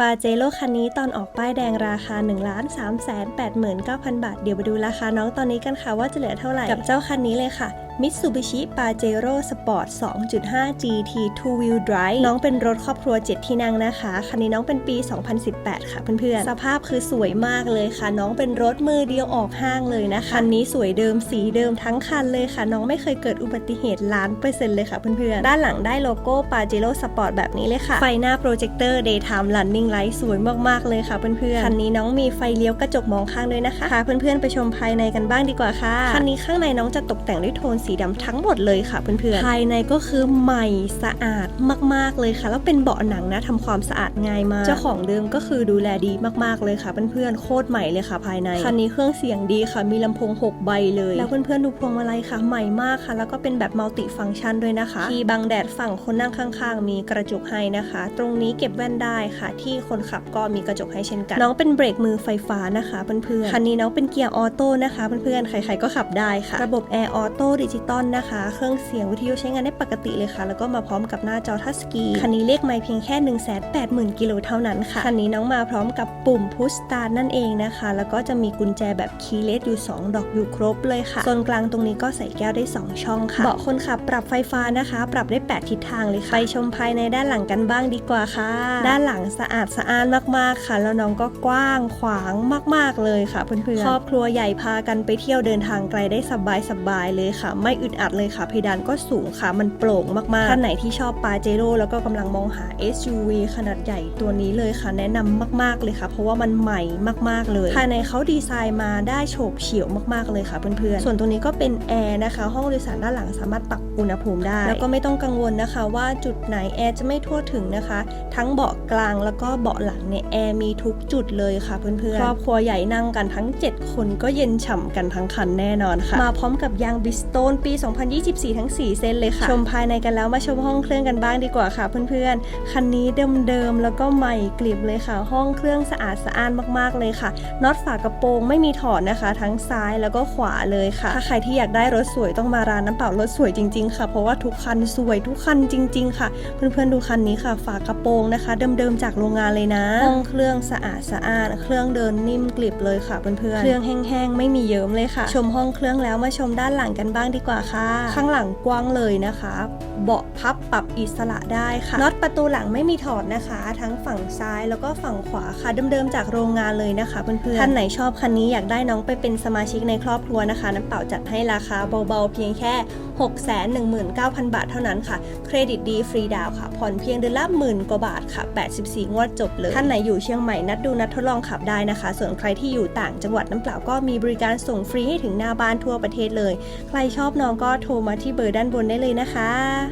ปาเจโร่คันนี้ตอนออกป้ายแดงราคา 1 3 8 9 0 0 0 บาท เดี๋ยวมาดูราคาน้องตอนนี้กันค่ะว่าจะเหลือเท่าไหร่กับเจ้าคันนี้เลยค่ะ Mitsubishi Pajero Sport 2.5 GT Two Wheel Drive น้องเป็นรถครอบครัว 7 ที่นั่งนะคะ คันนี้น้องเป็นปี 2018 ค่ะเพื่อนๆ สภาพคือสวยมากเลยค่ะ น้องเป็นรถมือเดียวออกห้างเลยนะคะ คันนี้สวยเดิมสีเดิมทั้งคันเลยค่ะ น้องไม่เคยเกิดอุบัติเหตุล้านเปอร์เซ็นต์เลยค่ะเพื่อนๆ ด้านหลังได้โลโก้ Pajero Sport แบบนี้เลยค่ะ ไฟหน้าโปรเจคเตอร์ Daytime Running Light สวยมากๆเลยค่ะเพื่อนๆ คันนี้น้องมีไฟเลี้ยวกระจกมองข้างด้วยนะคะพาเพื่อนๆไปชมภายในกันบ้างดีกว่าค่ะ คันนี้ข้างในน้องจะตกแต่งด้วยโทนสีดำทั้งหมดเลยค่ะเพื่อนๆภายในก็คือใหม่สะอาดมากๆเลยค่ะ แล้วเป็นเบาะหนังนะทำความสะอาดง่ายมาก เจ้าของเดิมก็คือดูแลดีมากๆเลยค่ะเพื่อนๆโคตรใหม่เลยค่ะภายในคันนี้เครื่องเสียงดีค่ะ มีลำโพง 6 ใบเลย แล้วเพื่อนๆดูพวงมาลัยค่ะ ใหม่มากค่ะ แล้วก็เป็นแบบมัลติฟังก์ชันด้วยนะคะที่บังแดดฝั่งคนนั่งข้างๆ มีกระจกให้นะคะ ตรงนี้เก็บแว่นได้ค่ะ ที่คนขับก็มีกระจกให้เช่นกัน น้องเป็นเบรกมือไฟฟ้านะคะเพื่อนๆคันนี้น้องเป็นเกียร์ออโต้นะคะเพื่อนๆใครๆก็ขับได้ค่ะ ระบบแอร์ออโต้ดิจิตอลนะคะ เครื่องเสียงวิทยุใช้งานได้ปกติเลยค่ะ แล้วก็มาพร้อมกับหน้าจอทัชสกรีนคันนี้เลขไม่เพียงแค่ 1 8 0 0 0 0 กิโลเท่านั้นค่ะ คันนี้น้องมาพร้อมกับปุ่มพุชสตาร์นั่นเองนะคะ แล้วก็จะมีกุญแจแบบคีย์เลสอยู่ 2 ดอกอยู่ครบเลยค่ะ ส่วนกลางตรงนี้ก็ใส่แก้วได้ 2 ช่องค่ะ เบาะคนขับปรับไฟฟ้านะคะ ปรับได้ 8 ทิศทางเลยค่ะ ไปชมภายในด้านหลังกันบ้างดีกว่าค่ะ ด้านหลังสะอาดสะอ้านมากๆค่ะ แล้วน้องก็กว้างขวางมาก ๆเลยค่ะเพื่อนๆ ครอบครัวใหญ่พากันไปเที่ยวเดินทางไกลได้สบายๆเลยค่ะไม่อึดอัดเลยค่ะ เพดานก็สูงค่ะ มันโปร่งมากๆท่านไหนที่ชอบปาเจโร่แล้วก็กำลังมองหา SUV ขนาดใหญ่ตัวนี้เลยค่ะ แนะนำมาก ๆเลยค่ะ เพราะว่ามันใหม่มาก ๆเลย ภายในเขาดีไซน์มาได้โฉบเฉี่ยวมากๆเลยค่ะเพื่อนๆส่วนตรงนี้ก็เป็นแอร์นะคะ ห้องโดยสารด้านหลังสามารถปรับอุณหภูมิได้ แล้วก็ไม่ต้องกังวลนะคะ ว่าจุดไหนแอร์จะไม่ทั่วถึงนะคะ ทั้งเบาะกลางแล้วก็เบาะหลังเนี่ยแอร์มีทุกจุดเลยค่ะเพื่อนๆครอบครัวใหญ่นั่งกันทั้ง 7 คนก็เย็นฉ่ำกันทั้งคันแน่นอนค่ะ มาพร้อมกับยางบิสโตนปี 2024 ทั้ง 4 เส้นเลยค่ะ ชมภายในกันแล้วมาชมห้องเครื่องกันบ้างดีกว่าค่ะเพื่อนๆ คันนี้เดิมๆ แล้วก็ใหม่กลิบเลยค่ะ ห้องเครื่องสะอาดสะอ้านมากๆเลยค่ะ น็อตฝากระโปรงไม่มีถอดนะคะ ทั้งซ้ายแล้วก็ขวาเลยค่ะ ถ้าใครที่อยากได้รถสวยต้องมาร้านน้ำเปล่ารถสวยจริงๆค่ะ เพราะว่าทุกคันสวยทุกคันจริง ๆ ค่ะ เพื่อนๆ ดูคันนี้ค่ะ ฝากระโปรงนะคะ เดิมๆ จากโรงงานเลยนะ ห้องเครื่องสะอาดสะอ้าน เครื่องเดินนิ่มกลิบเลยค่ะเพื่อนๆ เครื่องแห้งๆ ไม่มีเยิ้มเลยค่ะ ชมห้องเครื่องแล้วมาชมด้านหลังกันบ้างดีกว่าค่ะ ข้างหลังกว้างเลยนะคะ เบาะพับปรับอิสระได้ค่ะน็อตประตูหลังไม่มีถอดนะคะ ทั้งฝั่งซ้ายแล้วก็ฝั่งขวาค่ะเดิมๆจากโรงงานเลยนะคะเพื่อนๆท่านไหนชอบคันนี้อยากได้น้องไปเป็นสมาชิกในครอบครัวนะคะ น้ำเปล่าจัดให้ราคาเบาๆเพียงแค่ 619,000 บาทเท่านั้นค่ะ เครดิตดีฟรีดาวค่ะ ผ่อนเพียงเดือนละหมื่นกว่าบาทค่ะ 84 งวดจบเลย ท่านไหนอยู่เชียงใหม่นัดดูนัดทดลองขับได้นะคะ ส่วนใครที่อยู่ต่างจังหวัดน้ำเปล่าก็มีบริการส่งฟรีให้ถึงหน้าบ้านทั่วประเทศเลย ใครชอบน้องก็โทรมาที่เบอร์ด้านบนได้เลยนะคะ